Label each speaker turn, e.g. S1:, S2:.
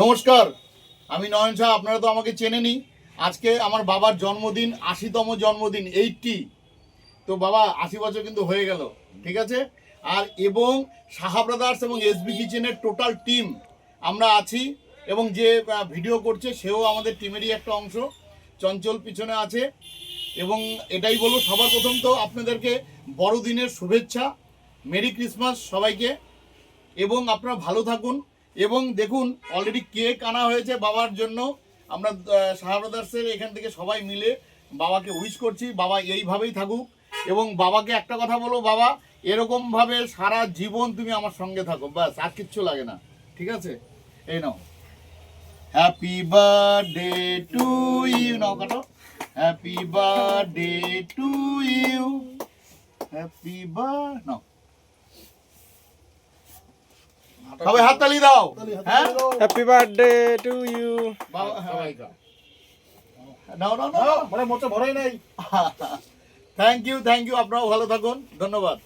S1: নমস্কার, আমি নয়ন শাহ আপনারা তো আমাকে চেনেনি আজকে আমার বাবার জন্মদিন, আশিতম জন্মদিন, এইটটি। তো বাবা, আশি বছর কিন্তু হয়ে গেল, ঠিক আছে? আর এবং সাহা ব্রাদার্স এবং এসবি কিচেনের টোটাল টিম, আমরা আছি। এবং যে ভিডিও করছে, সেও আমাদের টিমেরই একটা অংশ, চঞ্চল পিছনে আছে। এবং এটাই বলব, সবার প্রথম তো আপনাদেরকে বড়দিনের শুভেচ্ছা, মেরি ক্রিসমাস সবাইকে। এবং আপনারা ভালো থাকুন এবং দেখুন অলরেডি কেক আনা হয়েছে বাবার জন্য। আমরা সাহা এখান থেকে সবাই মিলে বাবাকে উইশ করছি, বাবা এইভাবেই থাকুক। এবং বাবাকে একটা কথা বলো বাবা, এরকমভাবে সারা জীবন তুমি আমার সঙ্গে থাকো, ব্যাস, আর কিচ্ছু লাগে না, ঠিক আছে? এই নাও। হ্যাপি বার্থডে টু ইউ নাও কাটো। Happy birthday to you happy বার নাও। সবাই হাত হাততালি দাও। হ্যাঁ?
S2: হ্যাপি বার্থডে টু ইউ
S1: বাবা হ্যাঁ। নাও নাও নাও।
S3: মানে মোচা ভরাই নাই।
S1: থ্যাংক ইউ থ্যাংক ইউ আপনারাও ভালো থাকুন। ধন্যবাদ।